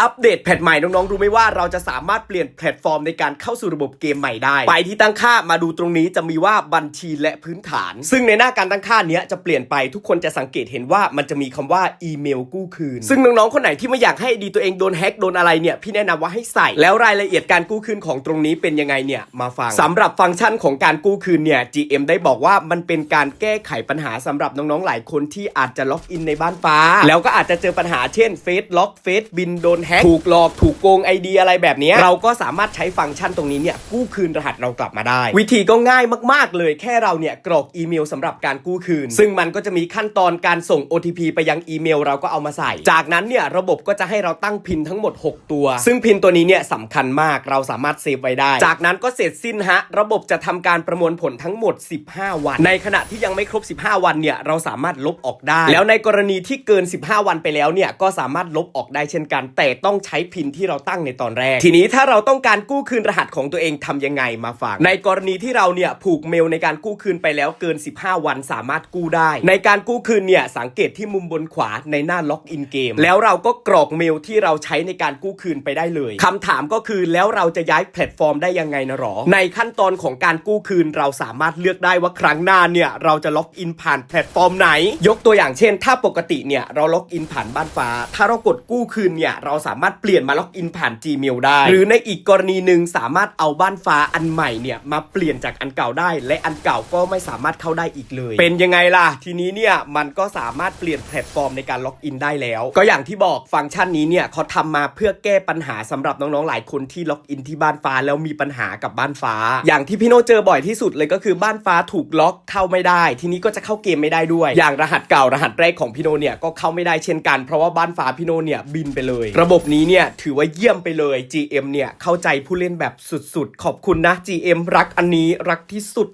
อัปเดตแพทใหม่น้องๆรู้ไหมว่าเราจะสามารถเปลี่ยนแพลตฟอร์มในการเข้าสู่ระบบเกมใหม่ได้ ไปที่ตั้งค่ามาดูตรงนี้จะมีว่าบัญชีและพื้นฐาน ซึ่งในหน้าการตั้งค่าเนี้ยจะเปลี่ยนไปทุกคนจะสังเกตเห็นว่ามันจะมีคำว่าอีเมลกู้คืน ซึ่งน้องๆคนไหนที่ไม่อยากให้ดีตัวเองโดนแฮ็กโดนอะไรเนี่ยพี่แนะนำว่าให้ใส่แล้วรายละเอียดการกู้คืนของตรงนี้เป็นยังไงเนี่ยมาฟังสำหรับฟังก์ชันของการกู้คืนเนี่ย GM ได้บอกว่ามันเป็นการแก้ไขปัญหาสำหรับน้องๆหลายคนที่อาจจะล็อกอินในบ้านฟ้า แล้วก็อาจจะเจอปัญหาเช่นเฟซล็อกเฟซบินโดนแฮ็กถูกหลอกถูกโกงไอเดียอะไรแบบเนี้ยเราก็สามารถใช้ฟังก์ชันตรงนี้เนี่ยกู้คืนรหัสเรากลับมาได้ วิธีก็ง่ายมากๆเลย แค่เราเนี่ยกรอกอีเมลสำหรับการกู้คืน ซึ่งมันก็จะมีขั้นตอนการส่ง OTP ไปยังอีเมลเราก็เอามาใส่ จากนั้นเนี่ยระบบก็จะให้เราตั้งพินทั้งหมด 6 ตัว ซึ่งพินตัวนี้เนี่ยสำคัญมากเราสามารถเซฟไว้ได้ จากนั้นก็เสร็จสิ้นฮะระบบจะทำการประมวลผลทั้งหมด 15 วัน ในขณะที่ยังไม่ครบ 15 วันเนี่ยเราสามารถลบออกได้ แล้วในกรณีที่เกิน 15 วันไปแล้วเนี่ยก็สามารถลบออกได้เช่นกันแต่ต้องใช้พินที่เราตั้งในตอนแรก ทีนี้ถ้าเราต้องการกู้คืนรหัสของตัวเองทำยังไงมาฟังในกรณีที่เราเนี่ยผูกเมลในการกู้คืนไปแล้วเกิน 15 วันสามารถกู้ได้ ในการกู้คืนเนี่ยสังเกตที่มุมบนขวาในหน้าล็อกอินเกมแล้วเราก็กรอกเมลที่เราใช้ในการกู้คืนไปได้เลยคำถามก็คือแล้วเราจะย้ายแพลตฟอร์มได้ยังไงนะหรอ ในขั้นตอนของการกู้คืนเราสามารถเลือกได้ว่าครั้งหน้าเนี่ยเราจะล็อกอินผ่านแพลตฟอร์มไหน ยกตัวอย่างเช่น ถ้าปกติเนี่ยเราล็อกอินผ่านบ้านฟ้า ถ้าเรากดกู้คืนเนี่ยเราสามารถเปลี่ยนมาล็อกอินผ่าน Gmail ได้ หรือในอีกกรณีหนึ่งสามารถเอาบ้านฟ้าอันใหม่เนี่ยมาเปลี่ยนจากอันเก่าได้ และอันเก่าก็ไม่สามารถเข้าได้อีกเลย เป็นยังไงล่ะ ทีนี้เนี่ยมันก็สามารถเปลี่ยนแพลตฟอร์มในการล็อกอินได้แล้ว ก็อย่างที่บอกฟังก์ชันนี้เนี่ยเขาทำมาเพื่อแก้ปัญหาสำหรับน้องๆหลายคนที่ล็อกอินที่บ้านฟ้าแล้วมีปัญหากับบ้านฟ้า อย่างที่พี่โนเจอบ่อยที่สุดเลยก็คือบ้านฟ้าถูกล็อกเข้าไม่ได้ ทีนี้ก็จะเข้าเกมไม่ได้ด้วย อย่างรหัสเก่ารหัสแรกของพี่โนเนี่ยก็เข้าไม่ได้เช่นกันเพราะว่าบ้านฟ้าพี่โนเนี่ยบินไปเลย ระบบนี้เนี่ยถือว่าเยี่ยมไปเลย GM เนี่ยเข้าใจผู้เล่นแบบสุดๆ ขอบคุณนะ GM รักอันนี้รักที่สุด